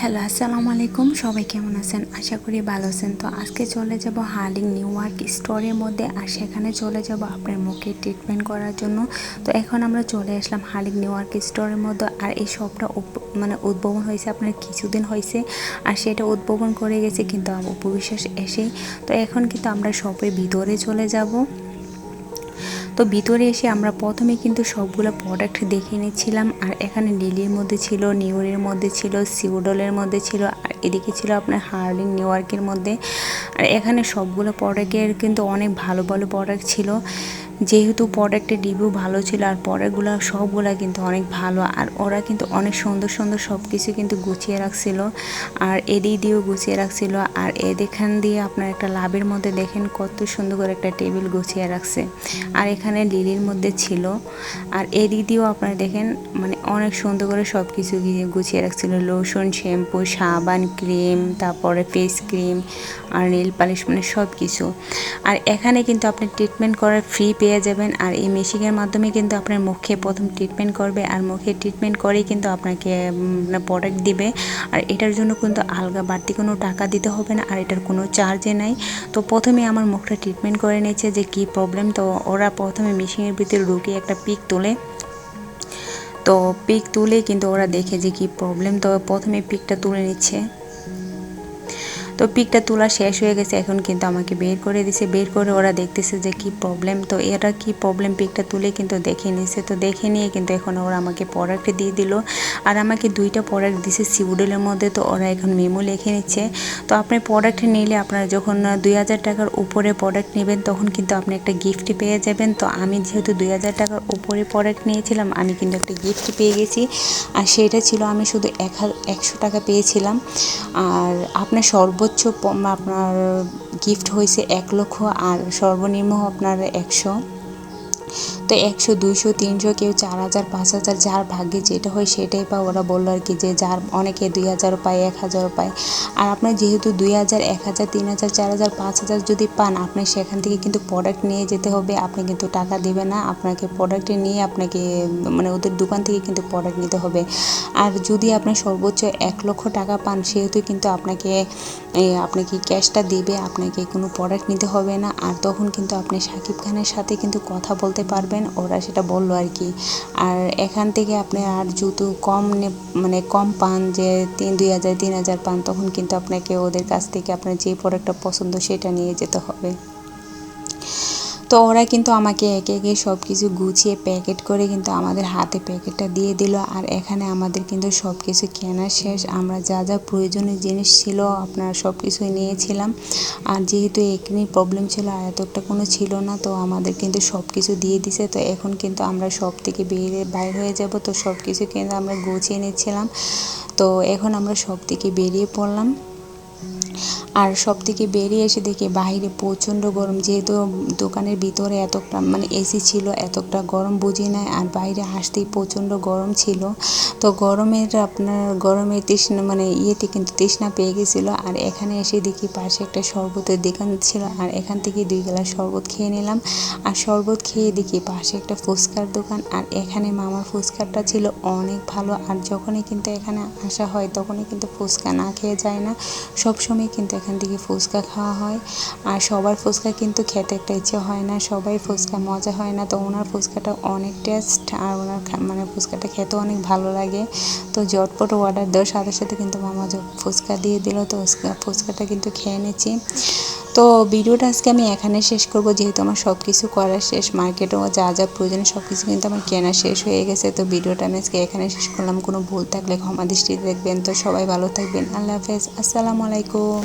Hello আসসালামু আলাইকুম সবাই কেমন আছেন? আশা করি ভালো আছেন। তো আজকে চলে যাব হার্লিং নিউ ইয়র্ক স্টোরের মধ্যে আর সেখানে চলে যাব আপনার মুখে ট্রিটমেন্ট করার জন্য। তো এখন আমরা চলে আসলাম হার্লিং নিউ ইয়র্ক স্টোরের মধ্যে আর এই উপ- মানে উদ্ভাবন হয়েছে আপনার কিছুদিন হয়েছে আর সেটা উদ্ভাবন করে গেছে কিন্তু উপবিশ্বাস এসেই। তো এখন কিন্তু আমরা শপের ভিতরে চলে যাব। তো ভিতরে এসে আমরা প্রথমে কিন্তু সবগুলো প্রোডাক্ট দেখে নিচ্ছিলাম, আর এখানে লিলির মধ্যে ছিল নিউরের মধ্যে ছিল সিউডলের মধ্যে ছিল, আর এদিকে ছিল আপনার হার্লিং নিউইয়র্কের মধ্যে। আর এখানে সবগুলো প্রোডাক্টের কিন্তু অনেক ভালো ভালো প্রোডাক্ট ছিল। যেহেতু প্রোডাক্টের রিভিউ ভালো ছিল আর প্রোডাক্টগুলো সবগুলা কিন্তু অনেক ভালো, আর ওরা কিন্তু অনেক সুন্দর সুন্দর সব কিছু কিন্তু গুছিয়ে রাখছিল আর এদিক দিয়েও গুছিয়ে রাখছিল আর এদেখান দিয়ে আপনার একটা লাভের মধ্যে দেখেন কত সুন্দর করে একটা টেবিল গুছিয়ে রাখছে। আর এখানে লিলির মধ্যে ছিল আর এদিক দিয়েও আপনারা দেখেন মানে অনেক সুন্দর করে সব কিছু গুছিয়ে রাখছিল। লোশন শ্যাম্পু সাবান ক্রিম তারপরে ফেস ক্রিম আর নীল পালিশ মানে সব কিছু আর এখানে কিন্তু আপনি ট্রিটমেন্ট করার ফ্রি পেয়ে যাবেন আর এই মেশিনের মাধ্যমে কিন্তু আপনার মুখে প্রথম ট্রিটমেন্ট করবে আর মুখে ট্রিটমেন্ট করেই কিন্তু আপনাকে প্রোডাক্ট দিবে। আর এটার জন্য কিন্তু আলগা বাড়তি কোনো টাকা দিতে হবে না আর এটার কোনো চার্জে নাই। তো প্রথমে আমার মুখটা ট্রিটমেন্ট করে নিয়েছে যে কি প্রবলেম তো ওরা প্রথমে মেশিনের ভিতরে ঢুকে একটা পিক তোলে। তো পিক তুলে কিন্তু ওরা দেখে যে কি প্রবলেম তো প্রথমে পিকটা তুলে নিচ্ছে। তো পিকটা তোলা শেষ হয়ে গেছে, এখন কিন্তু আমাকে বের করে দিছে। বের করে ওরা দেখতেছে যে কি প্রবলেম তো এরা কি প্রবলেম পিকটা তুলে কিন্তু দেখে নিছে। তো দেখে নিয়ে কিন্তু এখন ওরা আমাকে প্রোডাক্ট দিয়ে দিল। আর আমাকে দুইটা প্রোডাক্ট দিছে সিউডেলের মধ্যে। তো ওরা এখন মেমো লিখে নিচ্ছে। তো আপনি প্রোডাক্ট নিলে আপনারা যখন দুই হাজার টাকার উপরে প্রোডাক্ট নেবেন, তখন কিন্তু আপনি একটা গিফট পেয়ে যাবেন। তো আমি যেহেতু দুই হাজার টাকার উপরে প্রোডাক্ট নিয়েছিলাম, আমি কিন্তু একটা গিফট পেয়ে গেছি। আর সেটা ছিল আমি শুধু এক একশো টাকা পেয়েছিলাম। আর আপনার সর্বোচ্চ প- আপনার গিফট হয়েছে এক লক্ষ আর সর্বনিম্ন আপনার একশো। তো একশো, দুইশো, তিনশো, কেউ চার হাজার, পাঁচ হাজার, যার ভাগ্যে যেটা হয় সেটাই পায়। ওরা বলল আর কি যে যার অনেকে দুই হাজারও পায়, এক হাজারও পায়। আর আপনার যেহেতু দুই হাজার, এক হাজার, তিন হাজার, চার হাজার, পাঁচ হাজার যদি পান আপনি সেখান থেকে কিন্তু প্রোডাক্ট নিয়ে যেতে হবে। আপনি কিন্তু টাকা দেবে না, আপনাকে প্রোডাক্টে নিয়ে আপনাকে মানে ওদের দোকান থেকে কিন্তু প্রোডাক্ট নিতে হবে। আর যদি আপনি সর্বোচ্চ এক লক্ষ টাকা পান, সেহেতু কিন্তু আপনাকে আপনাকে ক্যাশটা দেবে, আপনাকে কোনো প্রোডাক্ট নিতে হবে না। আর তখন কিন্তু আপনি সাকিব খানের সাথে কিন্তু কথা বলতে পারবেন। ওরা সেটা বলল আর কি। আর এখান থেকে আপনি আর জুতো কম মানে কম পান যে তিন দুই হাজার, তিন হাজার পান, তখন কিন্তু আপনাকে ওদের কাছ থেকে আপনার যে প্রোডাক্টটা পছন্দ সেটা নিয়ে যেতে হবে। তো ওরা কিন্তু আমাকে একে একে সব কিছু গুছিয়ে প্যাকেট করে কিন্তু আমাদের হাতে প্যাকেটটা দিয়ে দিল। আর এখানে আমাদের কিন্তু সব কিছু কেনা শেষ। আমরা যা যা প্রয়োজনীয় জিনিস ছিল আপনার সব কিছুই নিয়েছিলাম। আর যেহেতু একনি প্রবলেম ছিল আর এতটা কোনো ছিল না, তো আমাদের কিন্তু সব কিছু দিয়ে দিছে। তো এখন কিন্তু আমরা সব থেকে বেরিয়ে বাইর হয়ে যাব। তো সব কিছু কিন্তু আমরা গুছিয়ে নিচ্ছিলাম। তো এখন আমরা সব থেকে বেরিয়ে পড়লাম। আর সব থেকে বেরিয়ে এসে দেখি বাইরে প্রচণ্ড গরম। যেহেতু দোকানের ভিতরে এতটা মানে এসি ছিল এতটা গরম বুঝি নাই। আর বাইরে আসতেই প্রচণ্ড গরম ছিল। তো গরমের আপনার, গরমের তৃষ্ণা মানে ইয়েতে কিন্তু তৃষ্ণা পেয়ে গেছিল। আর এখানে এসে দেখি পাশে একটা শরবতের দোকান ছিল। আর এখান থেকে দুই গ্লাস শরবত খেয়ে নিলাম। আর শরবত খেয়ে দেখি পাশে একটা ফুচকার দোকান। আর এখানে মামার ফুচকাটা ছিল অনেক ভালো। আর যখনই কিন্তু এখানে আসা হয়, তখনই কিন্তু ফুচকা না খেয়ে যায় না। সব সময় কিন্তু এখান থেকে ফুচকা খাওয়া হয়। আর সবার ফুচকা কিন্তু খেতে একটা ইচ্ছে হয় না, সবাই ফুচকা মজা হয় না। তো ওনার ফুচকাটা অনেক টেস্ট আর ওনার মানে ফুচকাটা খেতে অনেক ভালো লাগে। তো জটপট অর্ডার দেওয়ার সাথে সাথে কিন্তু মামা ফুচকা দিয়ে দিল, তো ফুচকাটা কিন্তু খেয়ে নিচ্ছি। তো ভিডিওটা আজকে আমি এখানে শেষ করব, যেহেতু আমার সব কিছু করা শেষ, মার্কেটেও যা যা প্রয়োজন সব কিছু কিন্তু আমার কেনা শেষ হয়ে গেছে, তো ভিডিওটা আমি আজকে এখানে শেষ করলাম। কোনো ভুল থাকলে ক্ষমা দৃষ্টি দেখবেন। তো সবাই ভালো থাকবেন। আল্লাহ হাফেজ। আসসালামু আলাইকুম।